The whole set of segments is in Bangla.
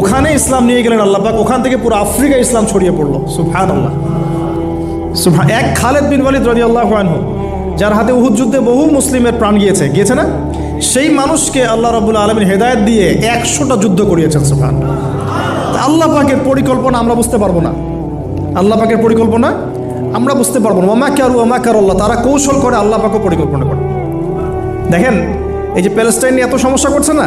ওখানে ইসলাম নিয়ে গেলেন আল্লাহ পাক, ওখান থেকে পুরো আফ্রিকা ইসলাম ছড়িয়ে পড়ল। সুফান আল্লাহ সুফান এক খালেদ বিন ওয়ালিদ রাজি আল্লাহ আনহু, যার হাতে উহুদ যুদ্ধে বহু মুসলিমের প্রাণ গিয়েছে। গিয়েছে না? সেই মানুষকে আল্লাহ রবুল্লা আলমিন হেদায়ত দিয়ে একশোটা যুদ্ধ করিয়েছেন সুফান আল্লাহ পাকের পরিকল্পনা আমরা বুঝতে পারব না। আল্লাহ পাকের পরিকল্পনা আমরা বুঝতে পারব না। ওমা কারু ওমা কার আল্লাহ, তারা কৌশল করে আল্লাহ পাকও পরিকল্পনা করে। দেখেন, এই যে প্যালেস্টাইন নিয়ে এত সমস্যা করছে না?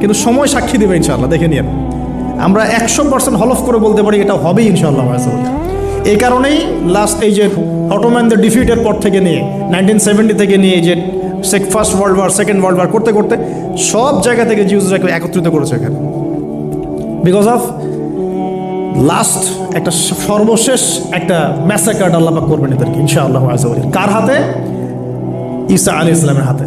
কিন্তু সময় সাক্ষী দেবে ইনশাল্লাহ দেখে নিন আমরা একশো পার্সেন্ট হলফ করে বলতে পারি এটা হবেই ইনশাআল্লাহ এই কারণেই লাস্ট এই যে অটোম্যানদের ডিফিটের পর থেকে নিয়ে নাইনটিন সেভেন্টি থেকে নিয়ে যে সেক first world war second world war করতে করতে সব জায়গা থেকে জিউজরাকে একত্রিত করেছে এখানে। বিকজ অফ লাস্ট একটা সর্বশেষ একটা ম্যাসাকার্ড আল্লাপাক করবেন এদেরকে, ইনশাআল্লাহ কার হাতে? ঈসা আলী ইসলামের হাতে।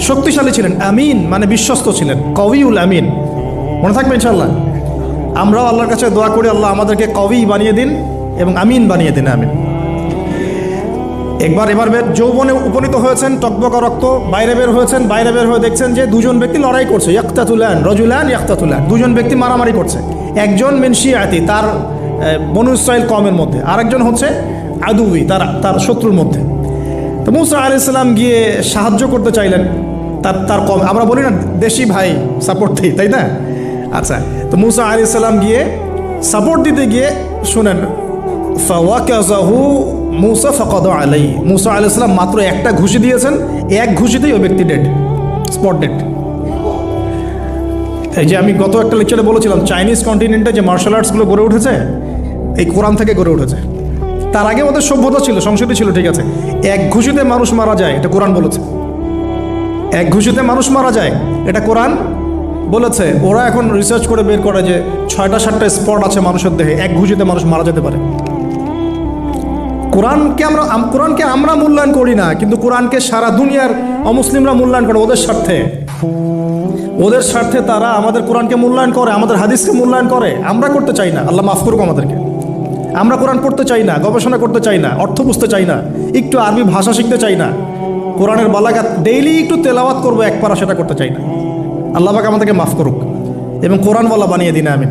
শক্তিশালী ছিলেন, আমিন মানে বিশ্বস্ত ছিলেন, কবিউল আমিন। মনে থাকবে ইনশাল্লাহ আমরাও আল্লাহর কাছে দোয়া করি, আল্লাহ আমাদেরকে কবি বানিয়ে দিন এবং আমিন বানিয়ে দিন, আমিন। একবার এবার বের যৌবনে উপনীত হয়েছেন, টকবকা রক্ত বাইরে বের হয়েছেন, বাইরে বের হয়ে দেখছেন যে দুজন ব্যক্তি লড়াই করছে, ইয়াক্তাতুলান, রজুলান ইয়াক্তাতুলান। দুজন ব্যক্তি মারামারি করছে। একজন মেনশি আতি তার বনু কমের মধ্যে। আরেকজন হচ্ছে আদুবি, তার তার শত্রুর মধ্যে। তো মুসা আলি গিয়ে সাহায্য করতে চাইলেন। তার তার কম, আমরা বলি না দেশি ভাই সাপোর্ট দিই, তাই না? আচ্ছা তো মুসা আলি গিয়ে সাপোর্ট দিতে গিয়ে শুনেন মুসা ফকদ আলাই। মুসা আলি মাত্র একটা ঘুষি দিয়েছেন, এক ঘুষিতেই ওই ব্যক্তি ডেড স্পট ডেড এই যে আমি গত একটা লেকচারে বলেছিলাম চাইনিজ কন্টিনেন্টে যে মার্শাল আর্টসগুলো গড়ে উঠেছে, এই কোরআন থেকে গড়ে উঠেছে। তার আগে ওদের সভ্যতা ছিল সংসদে ছিল, ঠিক আছে। এক ঘুষিতে মানুষ মারা যায়, এটা কোরআন বলেছে। এক ঘুষিতে মানুষ মারা যায়, এটা কোরআন বলেছে। ওরা এখন রিসার্চ করে বের করে যে ছয়টা, সাতটা স্পট আছে মানুষের দেহে, এক ঘুষিতে মানুষ মারা যেতে পারে। কোরআনকে আমরা, আম- কোরআনকে আমরা মূল্যায়ন করি না, কিন্তু কোরআনকে সারা দুনিয়ার অমুসলিমরা মূল্যায়ন করে ওদের স্বার্থে। ওদের স্বার্থে তারা আমাদের কোরআনকে মূল্যায়ন করে, আমাদের হাদিসকে মূল্যায়ন করে। আমরা করতে চাই না, আল্লাহ মাফ করুক আমাদেরকে। আমরা কোরআন পড়তে চাই না, গবেষণা করতে চাই না, অর্থ বুঝতে চাই না, একটু আরবি ভাষা শিখতে চাই না, কোরআনের বালাগাত ডেইলি একটু তেলাওয়াত করব এক পারা সেটা করতে চাই না। আল্লাহ পাক আমাদেরকে মাফ করুক এবং কোরআনওয়ালা বানিয়ে দিন, আমিন।